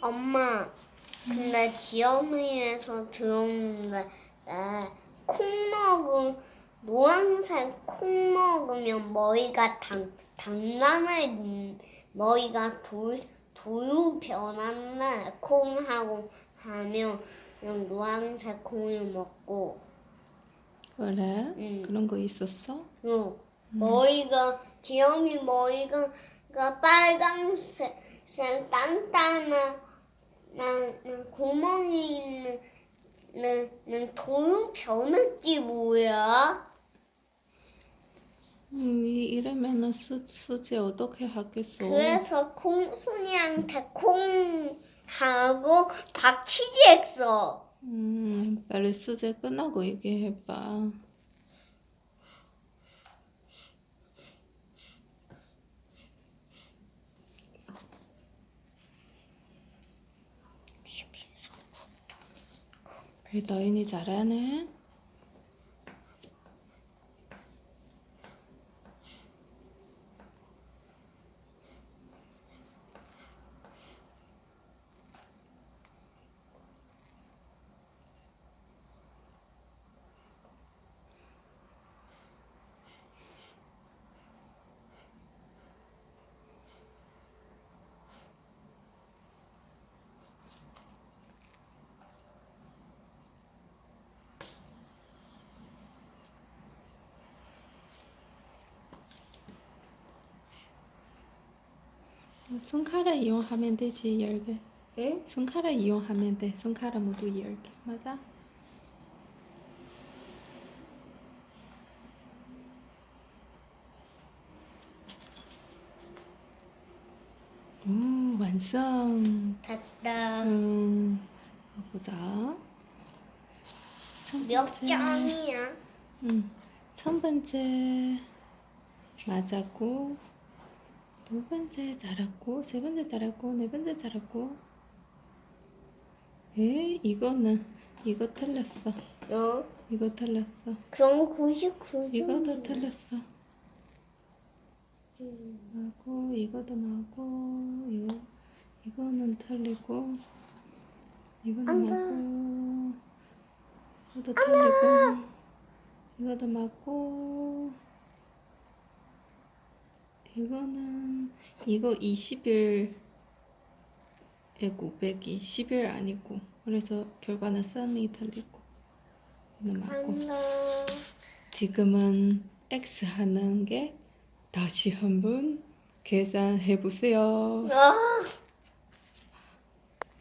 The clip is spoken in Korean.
엄마, 근데 지영이에서 들었는데 네, 콩 먹은 노란색 콩 먹으면 머리가 당 당나물 머리가 돌 돌로 변하는데 콩하고 하면 그냥 노란색 콩을 먹고 그래? 응. 그런 거 있었어? 어, 머리가 지영이 머리가 가 빨간색 색 단단 난 구멍이 있는 난, 난돌 변했지 뭐야? 음, 이- 이러면은 수, 수지 어떻게 하겠어? 그래서 콩순이한테 콩하고 박치기했어. 음, 빨리 수제 끝나고 얘기해봐. 우리 너인이 잘하네. 손가락 이용하면 되지, 열개. 응? 손가락 이용하면 돼. 손가락 모두 열 개. 맞아? 오, 완성. 됐다. 음, 보자. 첫 몇. 점이야? 음, 첫 번째 맞았고, 두 번째 잘했고, 세 번째 잘했고, 네 번째 잘했고. 에, 이거는 이거 틀렸어. 어? 이거 틀렸어. 그럼 99점. 이거도 틀렸어. 음. 하고 이거도 맞고 이거 이거는 틀리고 이거는 돼. 맞고 이것도 틀리고 이것도 맞고 이거는 이거 20일 에고 100이 10일 아니고 그래서 결과는 썸이 틀리고 이거는 맞고. 지금은 X 하는 게 다시 한번 계산해 보세요. 아,